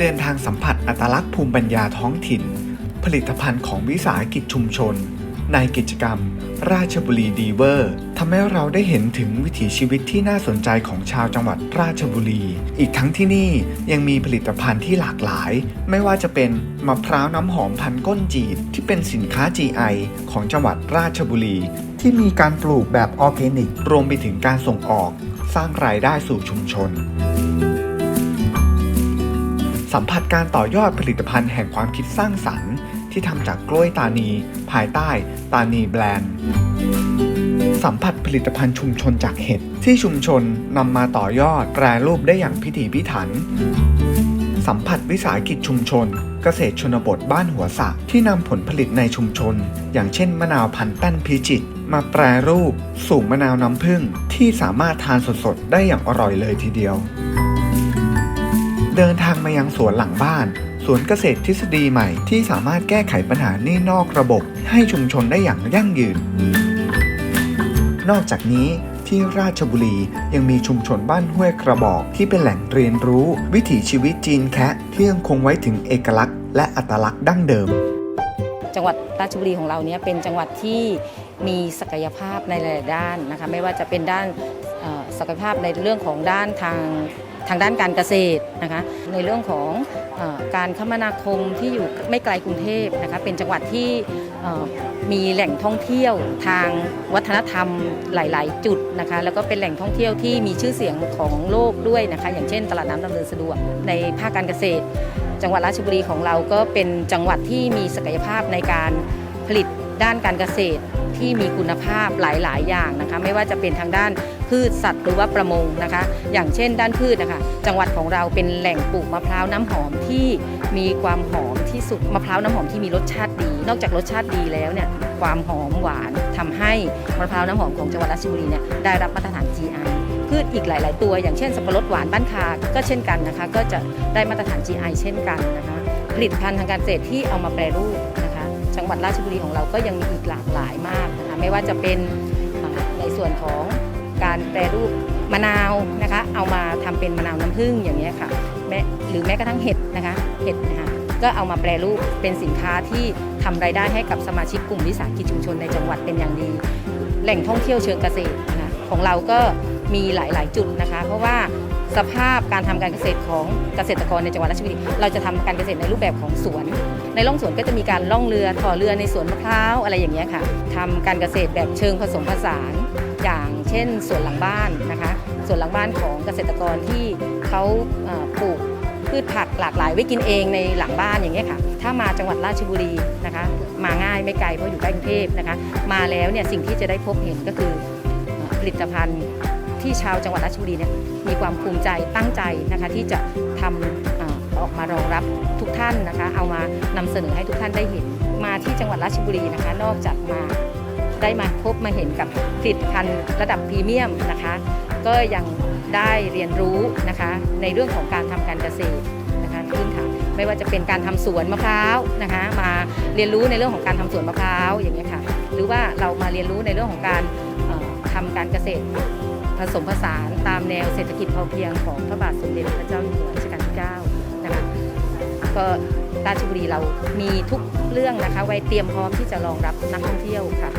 เดินทางสัมผัสอัตลักษณ์ภูมิปัญญาท้องถิ่น ผลิตภัณฑ์ของวิสาหกิจชุมชน ในกิจกรรม ราชบุรีดีเวอร์ทำให้เราได้เห็นถึงวิถีชีวิตที่น่าสนใจของชาวจังหวัดราชบุรี อีกทั้งที่นี่ยังมีผลิตภัณฑ์ที่หลากหลาย ไม่ว่าจะเป็นมะพร้าวน้ำหอมพันก้นจีดที่เป็นสินค้า GI ของจังหวัดราชบุรี ที่มีการปลูกแบบออร์แกนิก รวมไปถึงการส่งออก สร้างรายได้สู่ชุมชน สัมผัสการต่อยอดผลิตภัณฑ์แห่งความคิดสร้างสรรค์ ที่ทำจากกล้วยตานี ภายใต้ตานีแบรนด์ สัมผัสผลิตภัณฑ์ชุมชนจากเห็ดที่ชุมชนนำมาต่อยอดแปรรูปได้อย่างพิถีพิถัน สัมผัสวิสาหกิจชุมชน เกษตรชนบทบ้านหัวสะที่นำผลผลิตในชุมชน อย่างเช่นมะนาวพันธุ์แป้นพิจิตมาแปรรูป สู่มะนาวน้ำผึ้งที่สามารถทานสดๆได้อย่างอร่อยเลยทีเดียว เดินทางมายังสวนหลังบ้านสวนเกษตรทฤษฎีใหม่ที่สามารถแก้ไขปัญหานี้นอกระบบ ให้ชุมชนได้อย่างยั่งยืน นอกจากนี้ที่ราชบุรียังมีชุมชนบ้านห้วยกระบอกที่เป็นแหล่งเรียนรู้ วิถีชีวิตจีนแคะที่ยังคงไว้ถึงเอกลักษณ์ และอัตลักษณ์ดั้งเดิม จังหวัดราชบุรีของเราเนี่ยเป็นจังหวัดที่มีศักยภาพในหลายด้านนะคะไม่ว่าจะเป็นด้านศักยภาพในเรื่องของด้านทาง ทางด้านการเกษตรนะคะในเรื่องของอการคมนาคมที่อยู่ไม่ไกลกรุงเทพนะคะเป็นจังหวัดที่มีแหล่งท่องเที่ยวทางวัฒนธรรมหลาย ๆ จุดนะคะแล้วก็เป็นแหล่งท่องเที่ยวที่มีชื่อเสียงของโลกด้วยนะคะอย่างเช่น ตลาดน้ำดำเนินสะดวกในภาคการเกษตร จังหวัดราชบุรีของเราก็เป็นจังหวัดที่มีศักยภาพในการผลิตด้านการเกษตร ที่มีคุณภาพหลาย ๆ อย่างนะคะ ไม่ว่าจะเป็นทางด้านพืชสัตว์หรือว่าประมงนะคะ อย่างเช่น ด้านพืชนะคะ จังหวัดของเราเป็นแหล่งปลูกมะพร้าวน้ำหอมที่มีความหอมที่สุดมะพร้าวน้ำหอมที่มีรสชาติดี นอกจากรสชาติดีแล้วเนี่ยความหอมหวานทำให้มะพร้าวน้ำหอมของจังหวัดราชบุรีเนี่ยได้รับมาตรฐาน GI พืชอีกหลาย ๆ ตัว อย่างเช่นสับปะรดหวานบ้านคา ก็เช่นกันนะคะ ก็จะได้มาตรฐาน GI เช่นกันนะคะผลิตภัณฑ์ทางการเกษตรที่เอามาแปรรูป จังหวัดราชบุรีของเราก็ยังมีอีกหลากหลายมากนะคะไม่ว่าจะเป็นในส่วนของการแปรรูปมะนาวนะคะ เอามาทำเป็นมะนาวน้ำผึ้งอย่างเงี้ยค่ะแม้หรือแม้กระทั่งเห็ดนะคะเห็ดนะคะก็เอามาแปรรูปเป็นสินค้าที่ทำรายได้ให้กับสมาชิกกลุ่มวิสาหกิจชุมชนในจังหวัดเป็นอย่างดี แหล่งท่องเที่ยวเชิงเกษตรนะคะของเราก็ มีหลาย ๆ จุดนะคะ เพราะว่าสภาพการทำการเกษตรของเกษตรกรในจังหวัดราชบุรีเราจะทำการเกษตรในรูปแบบของสวน ในร่องสวนก็จะมีการล่องเรือถ่อเรือในสวนมะพร้าวอะไรอย่างเงี้ยค่ะทำการเกษตรแบบเชิงผสมผสาน อย่างเช่นสวนหลังบ้านนะคะสวนหลังบ้านของเกษตรกรที่เขาปลูกพืชผักหลากหลายไว้กินเองในหลังบ้านอย่างเงี้ยค่ะ ถ้ามาจังหวัดราชบุรีนะคะ มาง่ายไม่ไกลเพราะอยู่ใกล้กรุงเทพนะคะ มาแล้วเนี่ยสิ่งที่จะได้พบเห็นก็คือผลิตภัณฑ์ ที่ชาวจังหวัดราชบุรีเนี่ยมีความภูมิใจตั้งใจนะคะที่จะทำออกมารองรับทุกท่านนะคะ เอามานำเสนอให้ทุกท่านได้เห็นมาที่จังหวัดราชบุรีนะคะ นอกจากมาได้มาพบมาเห็นกับผลิตภัณฑ์ระดับพรีเมียมนะคะ ก็ยังได้เรียนรู้นะคะในเรื่องของการทำการเกษตรนะคะพื้นฐานไม่ว่าจะเป็นการทำสวนมะพร้าวนะคะมาเรียนรู้ในเรื่องของการทำสวนมะพร้าวอย่างนี้ยค่ะหรือว่าเรามาเรียนรู้ในเรื่องของการเอ่อทำการเกษตร ผสมผสานตามแนวเศรษฐกิจพอเพียงของพระบาทสมเด็จพระเจ้าอยู่หัวรัชกาลที่9นะคะก็ราชบุรีเรามีทุกเรื่องนะคะ ไว้เตรียมพร้อมที่จะรองรับนักท่องเที่ยวค่ะ